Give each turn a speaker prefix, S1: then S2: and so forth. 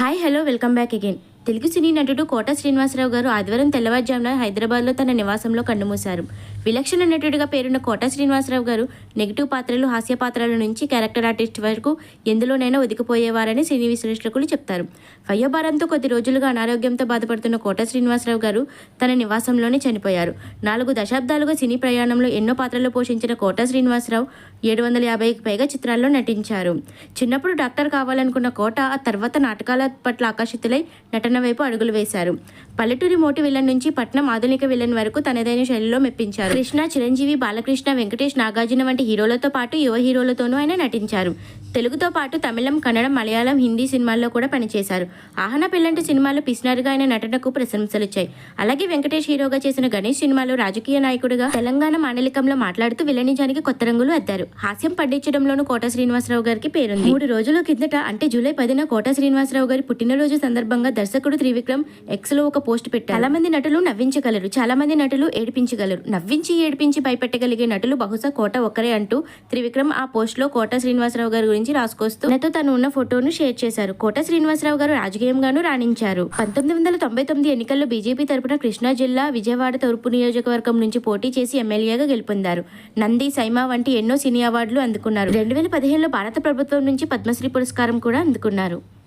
S1: Hi hello welcome back again. Telugu cine నటుడు కోట శ్రీనివాసరావు గారు ఆదివారం తెల్లవారుజామున హైదరాబాద్లో తన నివాసంలో కన్నుమూశారు. విలక్షణ నటుడిగా పేరున్న కోట శ్రీనివాసరావు గారు నెగిటివ్ పాత్రలు హాస్య పాత్రల నుంచి క్యారెక్టర్ ఆర్టిస్ట్ వరకు ఎందులోనైనా ఒదిగిపోయేవారని సినీ విశ్లేషకులు చెప్తారు. వయోభారంతో కొద్ది రోజులుగా అనారోగ్యంతో బాధపడుతున్న కోట శ్రీనివాసరావు గారు తన నివాసంలోనే చనిపోయారు. నాలుగు దశాబ్దాలుగా సినీ ప్రయాణంలో ఎన్నో పాత్రలు పోషించిన కోట శ్రీనివాసరావు ఏడు వందల యాభైకి పైగా చిత్రాల్లో నటించారు. చిన్నప్పుడు డాక్టర్ కావాలనుకున్న కోట ఆ తర్వాత నాటకాల పట్ల ఆకర్షితులై నటన వైపు అడుగులు వేశారు. పల్లెటూరి మోటి విలన్ నుంచి పట్నం ఆధునిక విలన్ వరకు తనదైన శైలిలో మెప్పించారు. కృష్ణ చిరంజీవి బాలకృష్ణ వెంకటేష్ నాగార్జున వంటి హీరోలతో పాటు యువ హీరోలతోనూ ఆయన నటించారు. తెలుగుతో పాటు తమిళం కన్నడం మలయాళం హిందీ సినిమాల్లో కూడా పనిచేశారు. ఆహన పెళ్ళంటి సినిమాలో పిసినారుగా ఆయన నటనకు ప్రశంసలు ఇచ్చాయి అలాగే వెంకటేష్ హీరోగా చేసిన గణేష్ సినిమాలో రాజకీయ నాయకుడిగా తెలంగాణ మాండలికంలో మాట్లాడుతూ విలనిజానికి కొత్త రంగులు అద్దారు. హాస్యం పండించడంలోనూ కోట శ్రీనివాసరావు గారికి పేరుంది. మూడు రోజుల కిందట అంటే జూలై పదిన కోట శ్రీనివాసరావు గారి పుట్టినరోజు సందర్భంగా దర్శకుడు త్రివిక్రమ్ ఎక్స్లో ఒక పోస్ట్ పెట్టారు. చాలా మంది నటులు నవ్వించగలరు చాలా మంది నటులు ఏడిపించగలరు. నవ్వించి ఏడిపించి భయపెట్టగలిగే నటులు బహుశా కోట ఒక్కరే అంటూ త్రివిక్రమ్ ఆ పోస్ట్లో కోట శ్రీనివాసరావు గారి గురించి రాసుకొస్తూ తనతో తను ఉన్న ఫోటోను షేర్ చేశారు. కోట శ్రీనివాసరావు గారు రాజకీయంగానూ రాణించారు. పంతొమ్మిది వందల తొంభై తొమ్మిది ఎన్నికల్లో బీజేపీ తరపున కృష్ణా జిల్లా విజయవాడ తూర్పు నియోజకవర్గం నుంచి పోటీ చేసి ఎమ్మెల్యేగా గెలుపొందారు. నంది సైమా వంటి ఎన్నో సినీ అవార్డులు అందుకున్నారు. రెండు వేల పదిహేనులో భారత ప్రభుత్వం నుంచి పద్మశ్రీ పురస్కారం కూడా అందుకున్నారు.